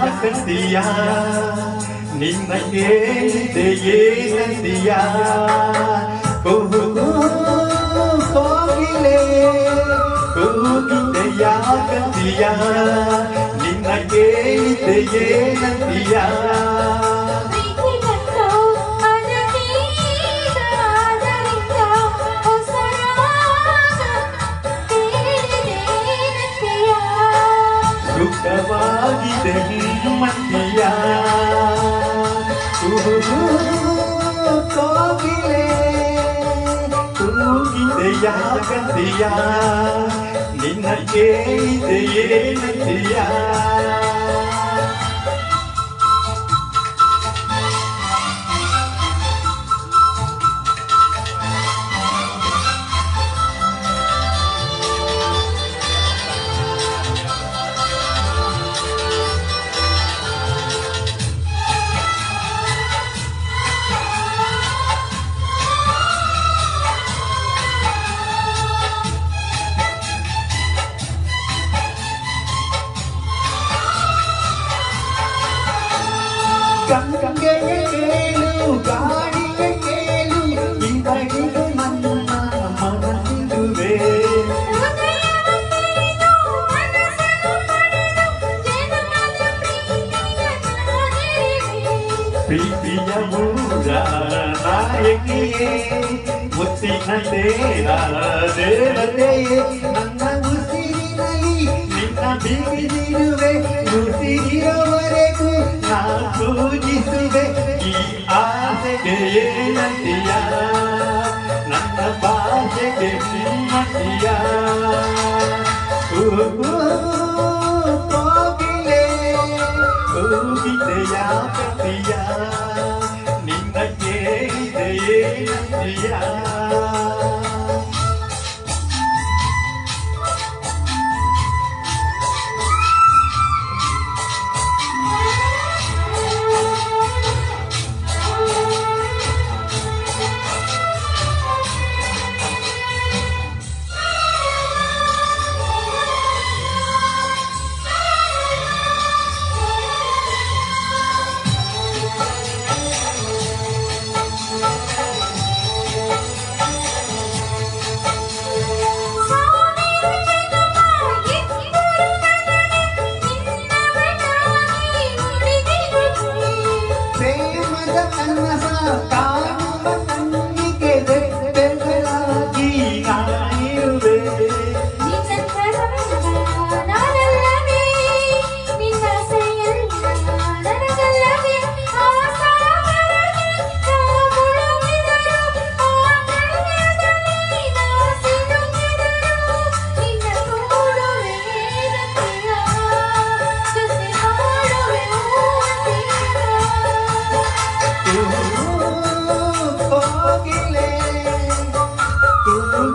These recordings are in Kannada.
ಯಾಕಂತೀಯ ನಿನ್ನ ಕೇಳಿದೆ ಏನಂತೀಯ ಕೂಗು ಕೋಗಿಲೆ ಕೂಗಿದೆ ಯಾಕಂತೀಯ ನಿನ್ನ ಕೇಳಿದೆ ಏನಂತೀಯ ಸುಖವಾಗಿದೆ ಮತ್ತಿಯ ಕೋಗಿಲೆ ಯಾಕಂತೀಯ ನಿನ್ನ ಕೇಳಿದೆ ಏನಂತೀಯ ಪ್ರೀತಿಯ ನಾನಿರುವೆ ಪ್ರೀತಿಯ ಮೂಲ ನಾಯಕಿಯೇ ಮುತ್ತಿನ ತೇರ ದೇವತೆಯೇ ನನ್ನ ಉಸಿರಿನಲ್ಲಿ ನಿನ್ನ ಬೀಗಿದಿರುವೆ ಉಸಿರಿರುವವರೆಗೂ ನಾ ಪೂಜಿಸುವೆ ಈ matiye nantiya nanda baje devi matiya Kogile, kogile ya katiya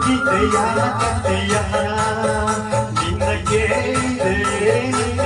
ಕತಿಯ ನಿನ್ನ ಕೇಳಿದೆ.